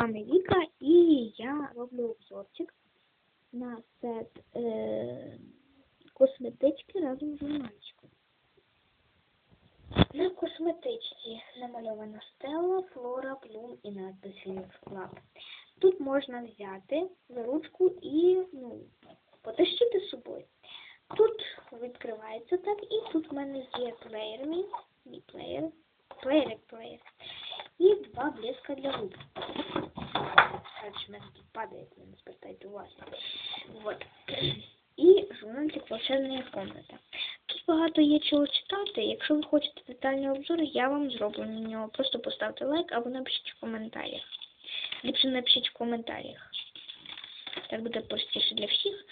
вами Віка і я роблю обзорчик на сет е, косметички разом з журнальчиком. На косметичці намальована стела, флора, блум і надпис Лаб. Тут можна взяти за ручку і ну, потащити з собою. Тут відкривається так, і тут в мене є плеєр мій, мій плеєр, плеєр плеєр, і два блеска для губ. Короче, падає, ви не звертайте увагу. Вот. І журнальчик волшебна комната. Тут багато є чого читати. Якщо ви хочете детальний обзор, я вам зроблю на нього. Просто поставте лайк або напишіть в коментарях. Ліпше напишіть в коментарях. Так буде простіше для всіх.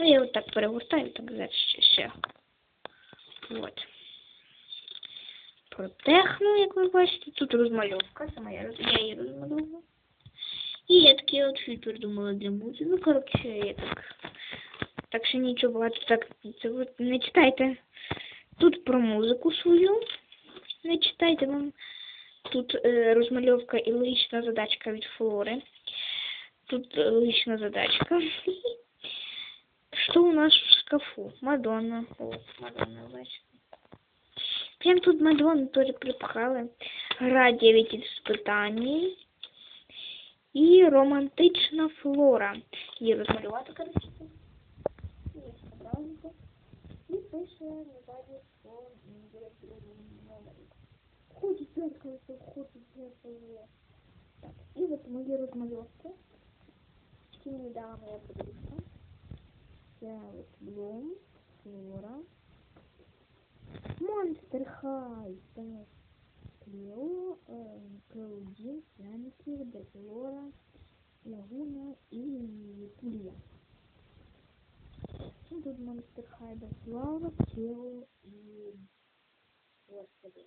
Ну, я вот так перегортаю, так далі ще. Вот. Протехну, як ви бачите, тут розмальовка, сама я, я її розмальовую. І я такий аутфіт придумала для музики. Ну, коротше, я так. Так що нічого багато так це ви не читайте. Тут про музику свою. Не читайте вам. Тут е, розмальовка і логічна задачка від Флори. Тут е, логічна задачка. Что у нас в шкафу? Мадонна. О, Мадонна, бачите. Прям тут Мадонну тоже припхали. Гра 9 испытаний. І романтична флора. Її розмалювати, коротше. Є собранка. І пише назаді, що буде в другому номері. Ходить зеркало, ходить зеркало. Так, і от мої розмальовки. Які мені дала моя подружка. Це от Блум, Флора. Монстер Хай. Це Клео, е, Клаудін, Дефлора, Лагуна і Пулія. Ну, тут Монстер Хай, Дефлора, Клео і... Господи.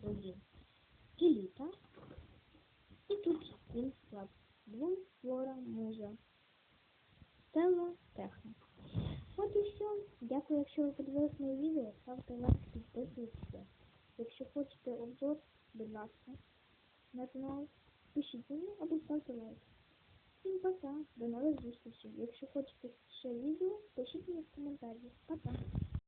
Клаудін. Еліта. І тут він слаб. Блум, Флора, Муза. Стелла, Техно. От і все. Дякую, якщо ви подивилися моє відео, ставте лайк, підписуйтесь. Якщо хочете обзор, будь ласка, на канал, пишіть мені або ставте лайк. Всім пока, до нових зустрічей. Якщо хочете ще відео, пишіть мені в коментарі. Пока.